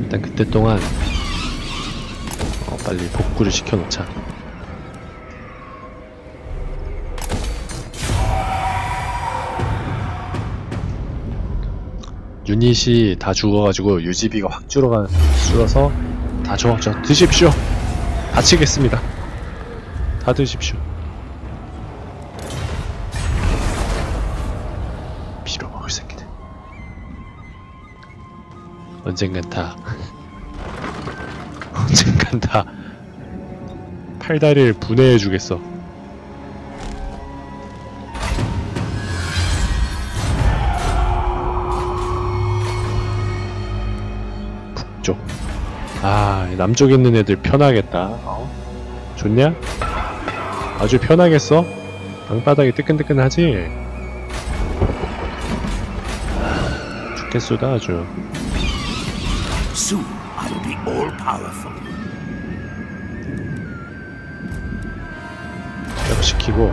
일단 그때 동안 어, 빨리 복구를 시켜놓자. 유닛이 다 죽어가지고 유지비가 확 줄어가 줄어서 다 줘, 저 드십시오. 다치겠습니다. 다 드십시오. 언젠간 다 언젠간 다 팔다리를 분해해 주겠어. 북쪽. 아, 남쪽에 있는 애들 편하겠다. 어? 좋냐? 아주 편하겠어? 방바닥이 뜨끈뜨끈하지? 죽겠수다 아주. Soon I will be all powerful. 시키고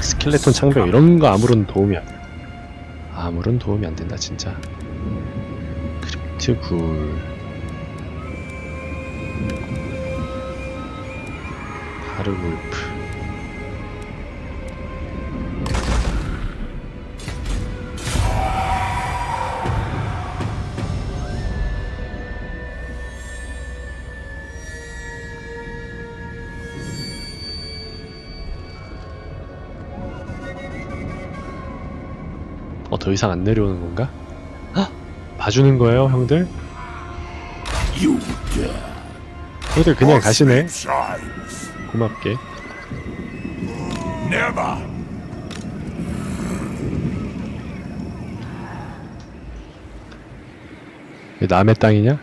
스켈레톤 창병 이런 거 아무런 도움이 안 돼. 아무런 도움이 안 된다 진짜. 크립트 굴. 하르울 더 이상 안 내려오는 건가? 헉! 봐주는 거예요, 형들? 형들 그냥 가시네. 고맙게. 이게 남의 땅이냐?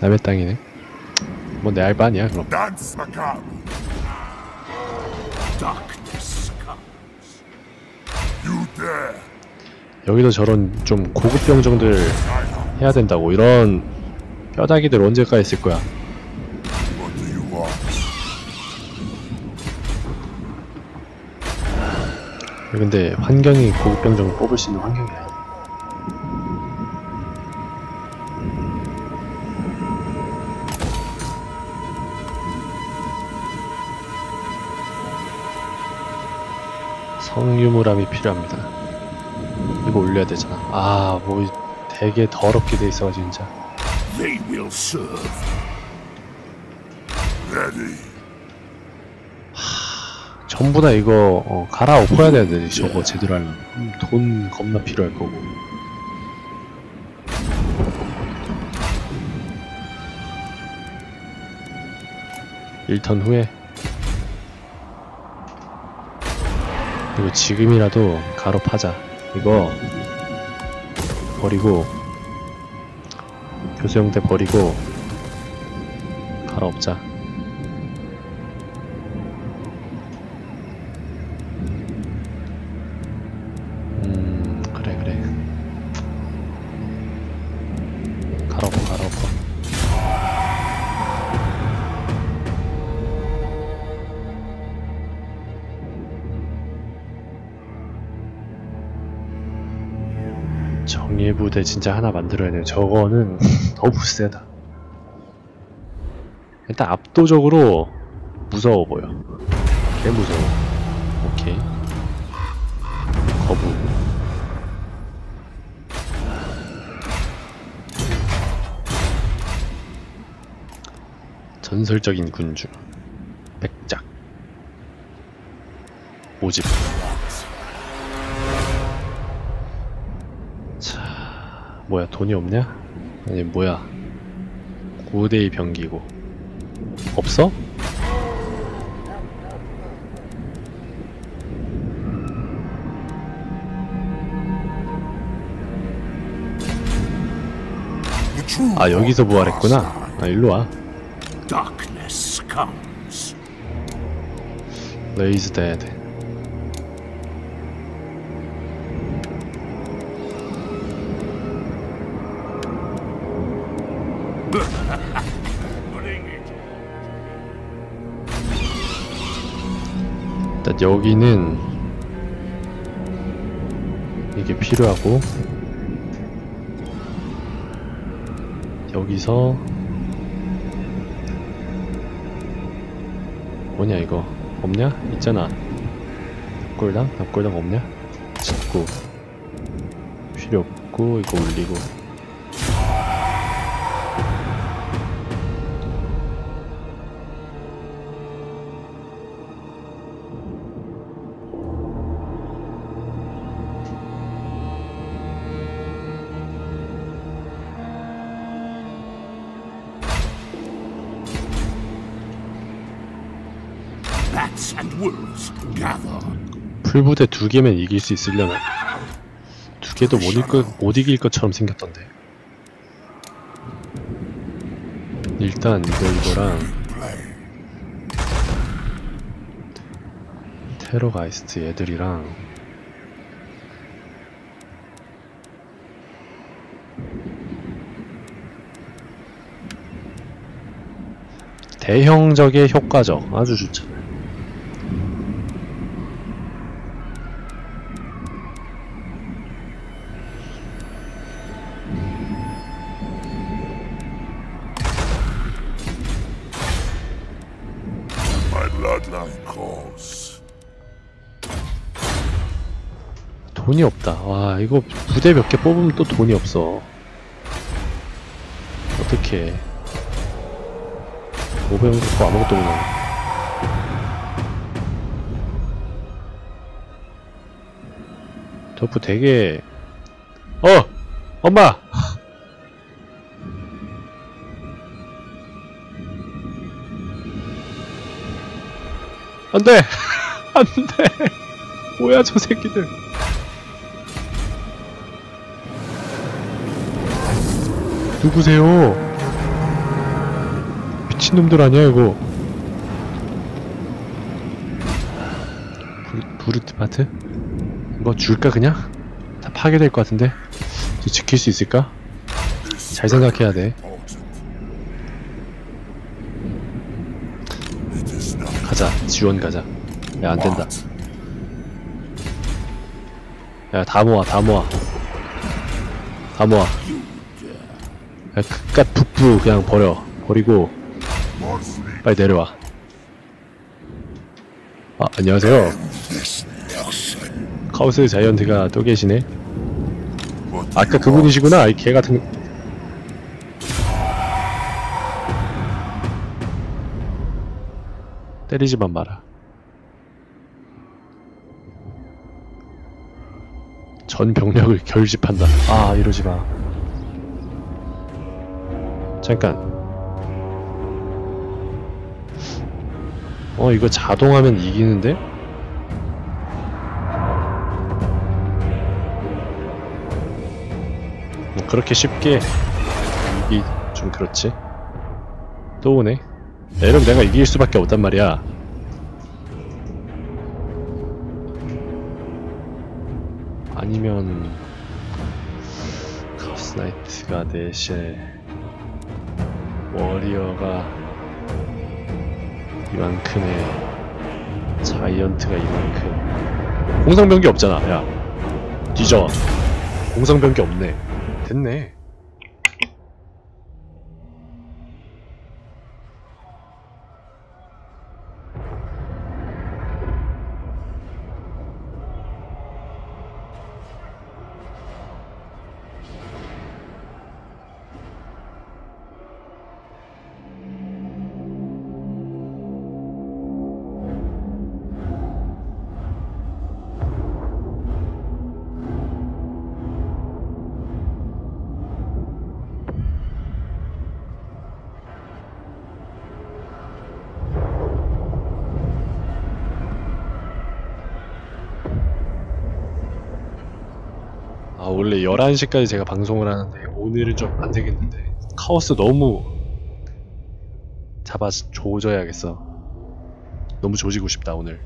남의 땅이네. 뭐 내 알바 아니야, 그럼. 여기도 저런 좀 고급 병정들 해야 된다고. 이런 뼈다귀들 언제까지 있을 거야. 근데 환경이 고급 병정을 뽑을 수 있는 환경이 아니야. 성유물함이 필요합니다. 이거 올려야 되잖아. 아, 뭐 되게 더럽게 돼 있어가지고 진짜. They will serve. Ready. 전부 다 이거 어, 갈아엎어야 되는데 저거 제대로 하려면 음, 돈 겁나 필요할 거고. 일턴 후에 이거 지금이라도 가로 파자. 이거 버리고 교수형대 버리고 갈아엎자. 예 부대 진짜 하나 만들어야 돼요. 저거는 너무 세다. 일단 압도적으로 무서워 보여. 개 무서워. 오케이. 거부 전설적인 군주. 백작. 오집 뭐야 돈이 없냐? 아니 뭐야 9대의 병기고 없어? 아 여기서 부활했구나. 아 일로와. 레이즈 데드 Bring 여기는 이게 필요하고 여기서 뭐냐 이거 없냐? 있잖아 납골당? 납골당 없냐? 짓고 필요 없고 이거 올리고 풀부대 두 개면 이길 수 있으려나? 두 개도 못, 것- 못 이길 것처럼 생겼던데. 일단 이거 이거랑 테러가이스트 얘들이랑 대형적의 효과적 아주 좋죠 돈이 없다. 와, 이거 부대 몇 개 뽑으면 또 돈이 없어. 어떻게 500원 갖고 아무것도 못 나와. 저부 되게 어! 엄마! 안 돼! 안 돼! 뭐야, 저 새끼들. 누구세요? 미친놈들 아니야 이거 브루, 브루트마트? 이거 줄까 그냥? 다 파괴될 것 같은데? 지킬 수 있을까? 잘 생각해야 돼 가자 지원 가자 야 안된다? 야 다 모아 다 모아 다 모아 야 그깟 북부 그냥 버려. 버리고. 빨리 내려와. 아 안녕하세요. 카오스 자이언트가 또 계시네. 아까 그분이시구나 이 개 같은 때리지만 마라. 전 병력을 결집한다. 아 이러지 마 잠깐. 어 이거 자동하면 이기는데? 뭐 그렇게 쉽게 이기 좀 그렇지? 또 오네. 야, 이러면 내가 이길 수밖에 없단 말이야. 아니면 카스나이트가 넷에 워리어가 이만큼에 자이언트가 이만큼. 공성병기 없잖아 야. 뒤져 공성병기 없네. 됐네 원래 11시까지 제가 방송을 하는데 오늘은 좀 안 되겠는데 카오스 너무 잡아 조져야겠어. 너무 조지고 싶다 오늘.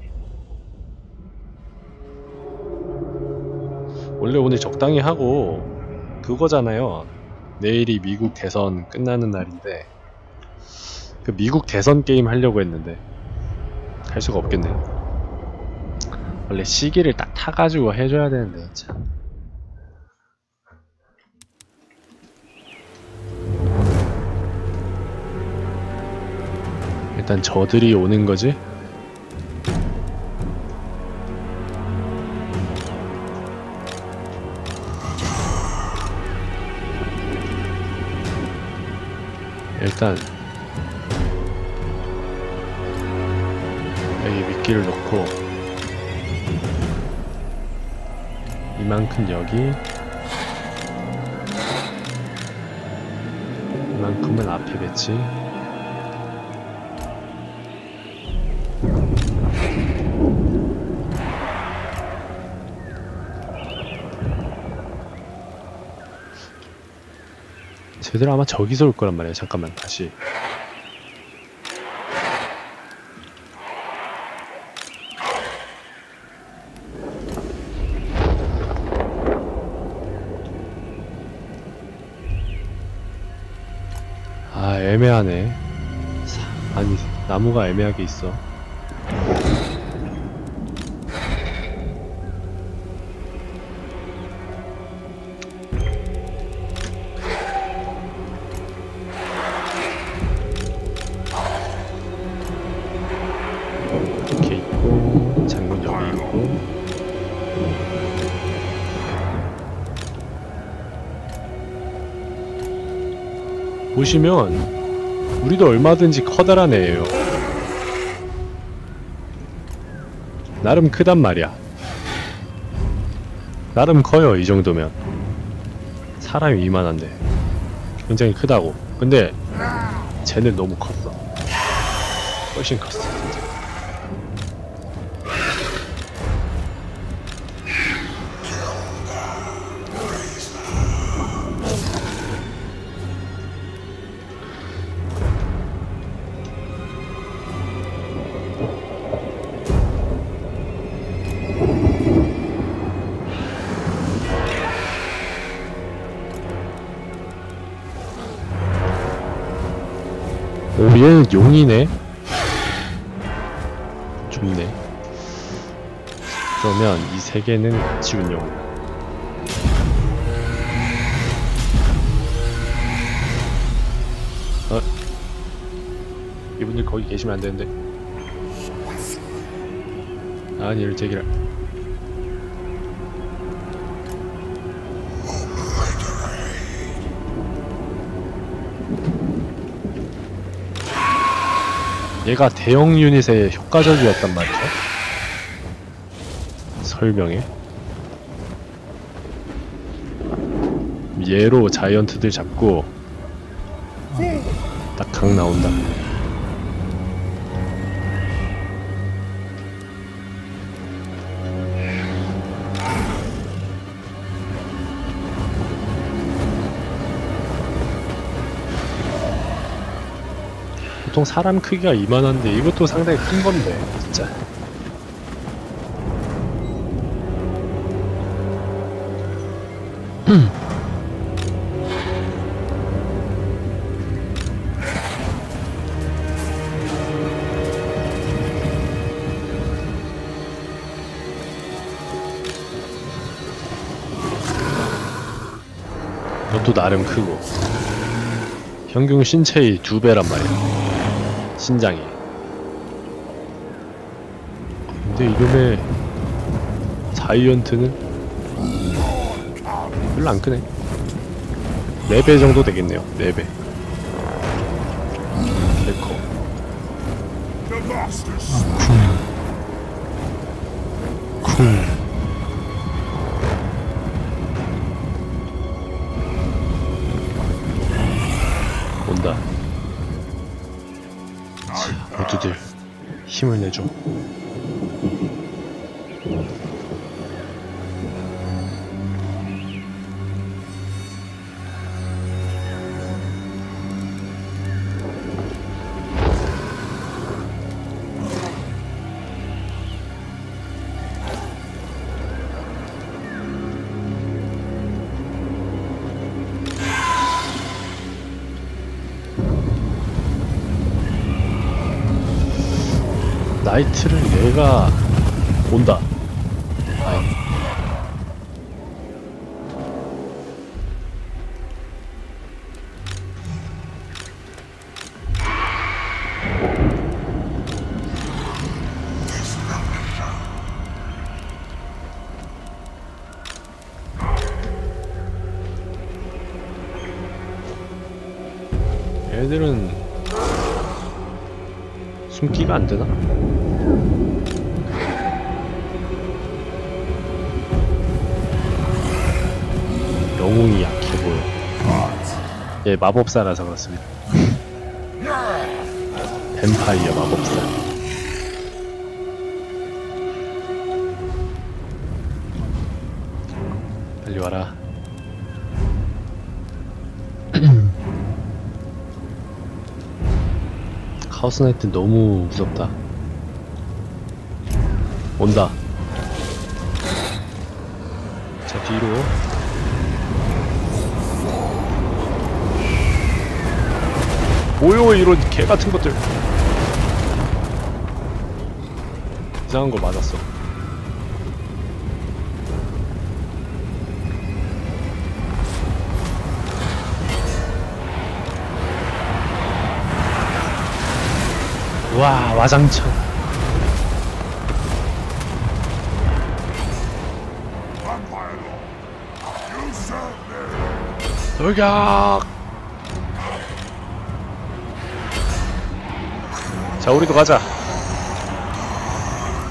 원래 오늘 적당히 하고 그거잖아요. 내일이 미국 대선 끝나는 날인데 그 미국 대선 게임 하려고 했는데 할 수가 없겠네요 원래 시기를 딱 타가지고 해줘야 되는데 참 일단 저들이 오는 거지? 일단 여기 미끼를 놓고 이만큼 여기 이만큼은 앞에 배치 쟤들 아마 저기서 올 거란 말이야 잠깐만 다시. 아 애매하네. 사- 아니 나무가 애매하게 있어 보시면 우리도 얼마든지 커다란 애예요. 나름 크단 말이야. 나름 커요 이 정도면. 사람이 이만한데. 굉장히 크다고. 근데 쟤는 너무 컸어. 훨씬 컸어 얘는 용이네. 좋네. 그러면 이 세 개는 같이 운영 어? 이분들 거기 계시면 안 되는데. 아니 제기라 얘가 대형 유닛에 효과적이었단 말이죠. 설명에. 얘로 자이언트들 잡고 딱각 나온다. 보통 사람 크기가 이만한데 이것도 상당히 큰 건데 진짜. 이것도 나름 크고. 평균 신체의 두 배란 말이야 신장이. 근데 이놈의 자이언트는 별로 안 크네. 4배 정도 되겠네요 4배. 개커. 쿵온 힘을 내줘 라이트를 얘가 온다 아이. 얘들은 숨기가 안 되나? 얘 마법사라서 그렇습니다. 뱀파이어 마법사. 빨리 와라. 카오스 나이트 너무 무섭다. 온다. 자, 뒤로. 뭐요, 이런 개 같은 것들. 이상한 거 맞았어. 와, 와장창. 돌격! 자, 우리도 가자.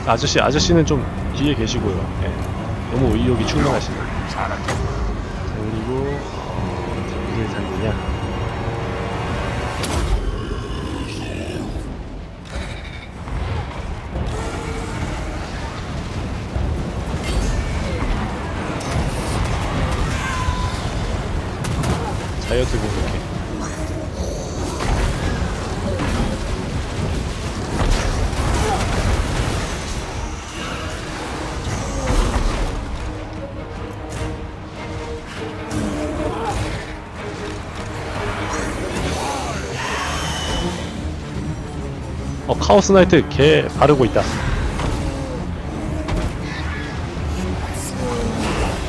아저씨, 아저씨는 좀 뒤에 계시고요. 예. 너무 의욕이 충만하시네. 자, 그리고, 어디를 살리냐? 다이어트 공격 카오스 나이트 개 바르고 있다.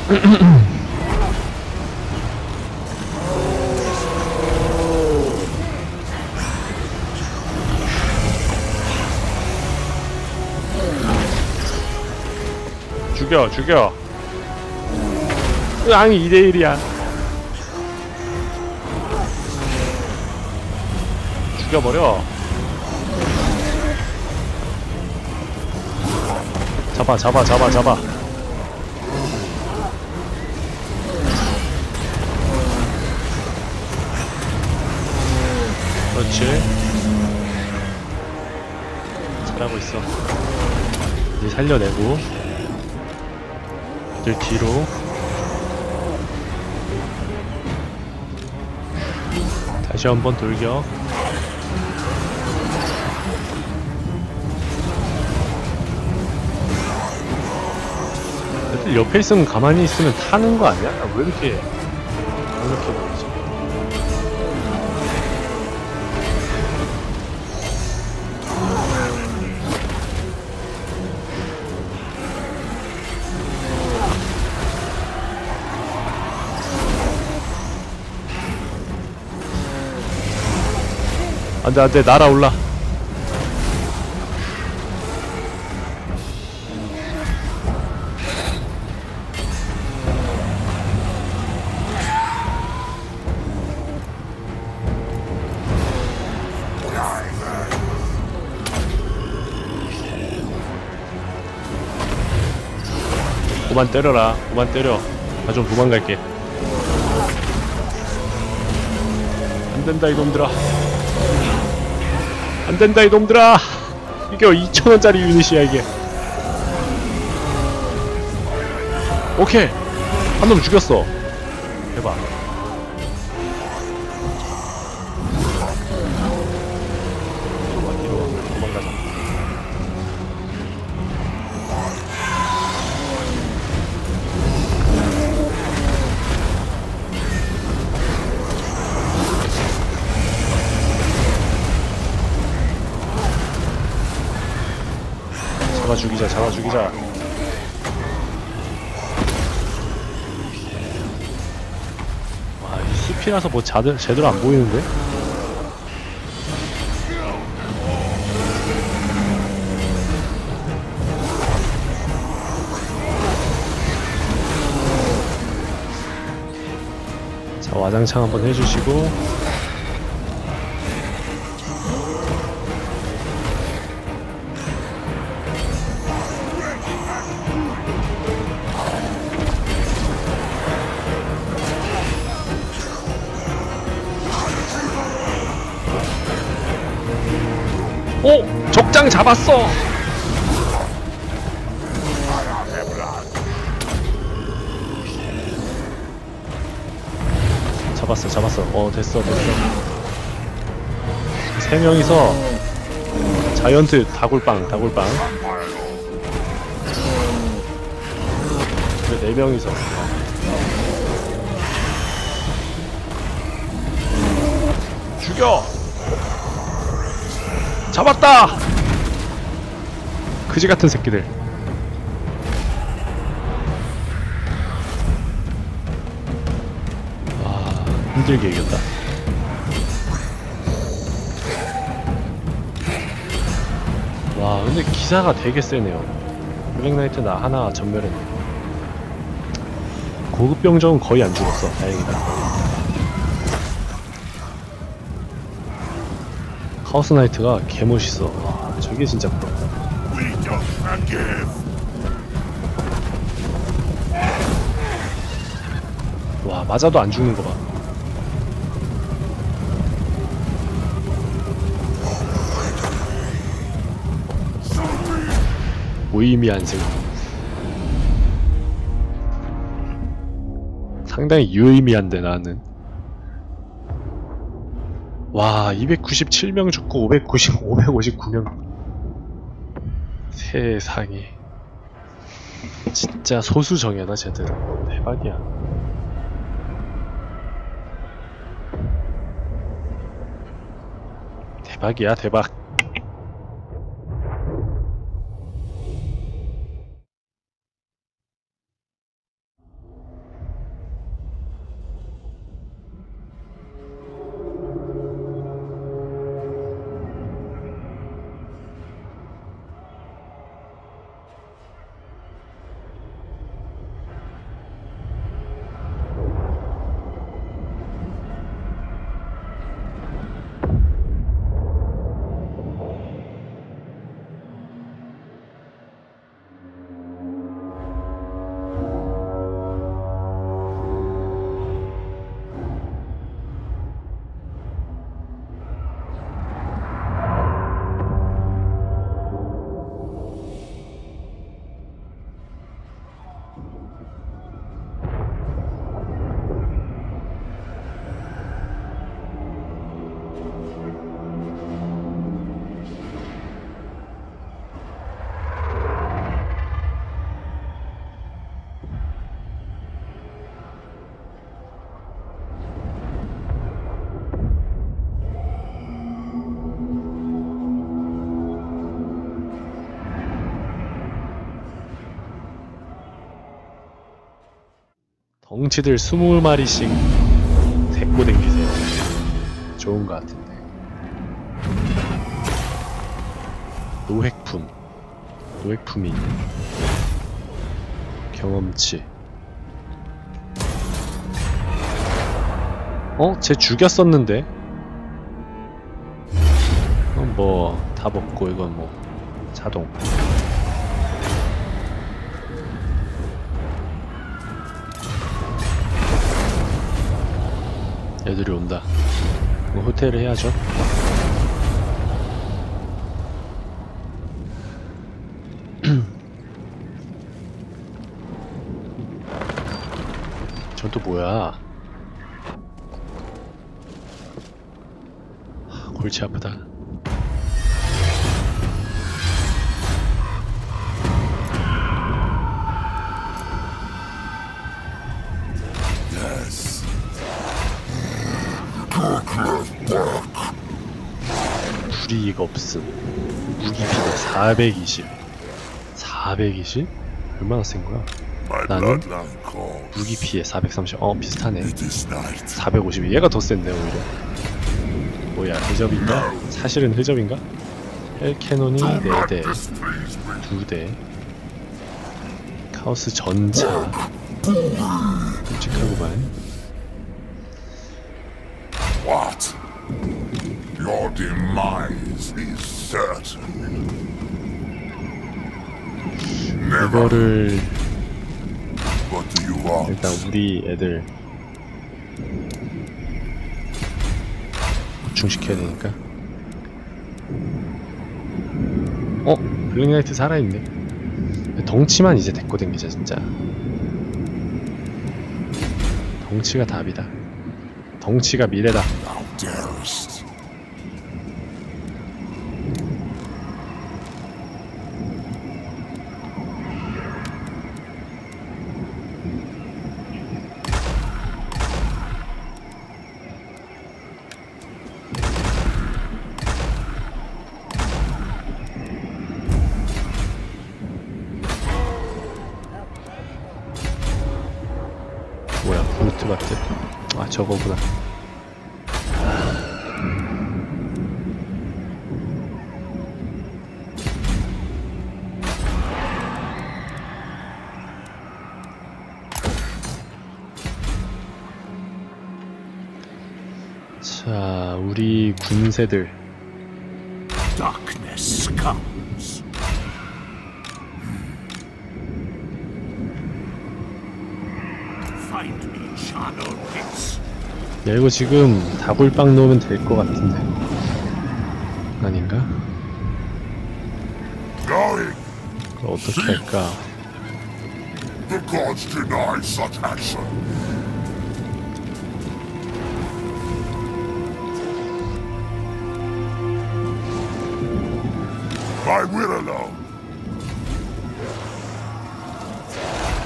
죽여 죽여. 으앙 2대1이야. 죽여버려. 잡아 잡아 잡아 잡아. 그렇지. 잘하고 있어. 이제 살려내고. 이제 뒤로. 다시 한번 돌격 애들 옆에 있으면 가만히 있으면 타는 거 아니야? 왜 이렇게 이렇게 보이지? 안돼 안돼 날아올라 그만 때려라. 그만 때려. 나 좀 도망갈게. 안된다 이놈들아. 안된다 이놈들아. 이게 2천원짜리 유닛이야 이게. 오케이. 한 놈 죽였어. 대박 죽이자 잡아 죽이자 와이 숲이라서 뭐 자들, 제대로 안 보이는데? 자 와장창 한번 해주시고 잡았어! 잡았어 잡았어. 어 됐어 됐어. 세 명이서 자이언트 다굴빵 다굴빵. 그래 네 명이서. 죽여! 잡았다 그지 같은 새끼들. 와 힘들게 이겼다. 와 근데 기사가 되게 세네요. 블랙나이트 나 하나 전멸했네 고급 병정은 거의 안 죽었어. 다행이다. 하우스 나이트가 개멋있어. 와 저게 진짜 부럽다 와 맞아도 안 죽는 거 봐. 무의미한 승 상당히 유의미한데 나는. 와 297명 죽고 590, 559명 세상에 진짜 소수 정예다 쟤들. 대박이야. 대박이야 대박 덩치들 20마리씩 데리고 댕기세요. 좋은 것 같은데. 노획품. 노획품이 있네. 경험치. 어? 쟤 죽였었는데? 어, 뭐다 먹고 이건 뭐 자동 애들이 온다. 뭐 호텔을 해야죠. 전 또 뭐야? 하, 골치 아프다. 이익 없음. 무기 피가 420. 420? 얼마나 센 거야? 나는. 무기 피해 430. 어 비슷하네. It is night. 450. 얘가 더 센데 오히려. 뭐야 흐접인가? 사실은 흐접인가? 헬 캐논이 4대, Displeased with 2대. 카오스 전차. 끔찍하구만. 이거를 What do you want? 일단 우리 애들 보충시켜야 되니까. 어? 블랙나이트 살아있네. 덩치만 이제 데리고 댕기자 진짜. 덩치가 답이다. 덩치가 미래다 우리 군세들 Darkness comes. Find me charnel pits. 야 이거 지금 다굴빵 놓으면 될 것 같은데 아닌가? Going. 어떻게 할까? The gods deny such action. My will alone.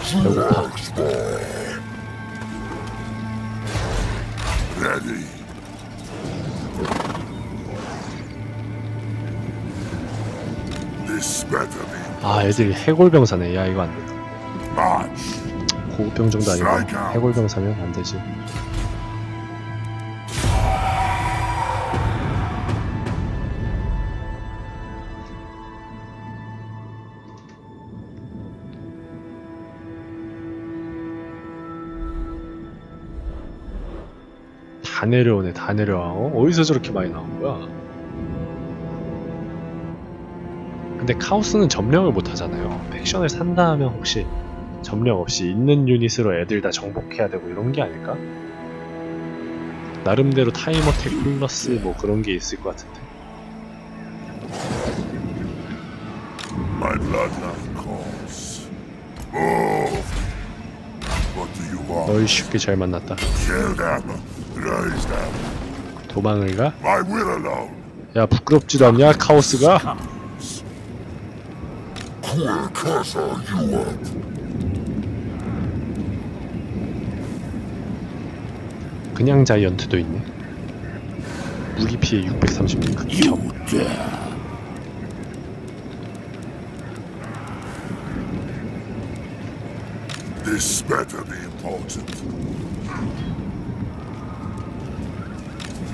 배고파. Ready. This better be. 아 애들이 해골병 사네. 야 이거 안돼. March. 고급병 정도 아니고 해골병 사면 안되지 다 내려오네 다 내려와 어? 어디서 저렇게 많이 나온 거야 근데 카오스는 점령을 못 하잖아요 팩션을 산다 하면 혹시 점령 없이 있는 유닛으로 애들 다 정복해야 되고 이런 게 아닐까? 나름대로 타임어택 플러스 뭐 그런 게 있을 것 같은데 My bloodline calls. Move. What do you want? 널 쉽게 잘 만났다 Kill them. 도망을 가? My will alone. 야 부끄럽지도 않냐 카오스가? 그냥 자이언트도 있네 무기 피해 636 You dare. This better be important.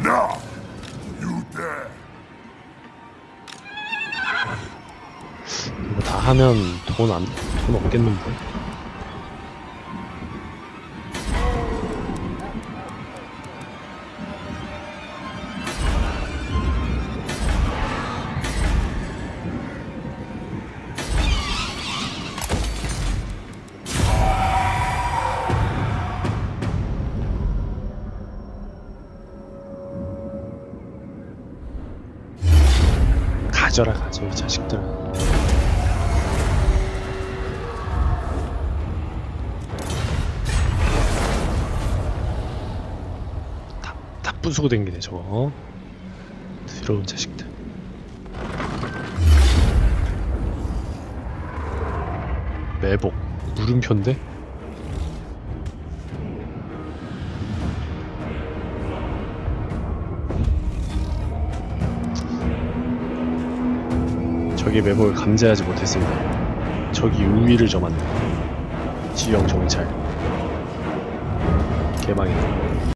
Now, you dare. 이거 다 하면 돈 안, 돈 없겠는데 가져라 가져 이 자식들아 다, 다 부수고 댕기네 저거 어? 더러운 자식들 매복 물음표인데? 적의 매복을 감지하지 못했습니다. 적이 우위를 점았네. 지형 정찰. 개망이다.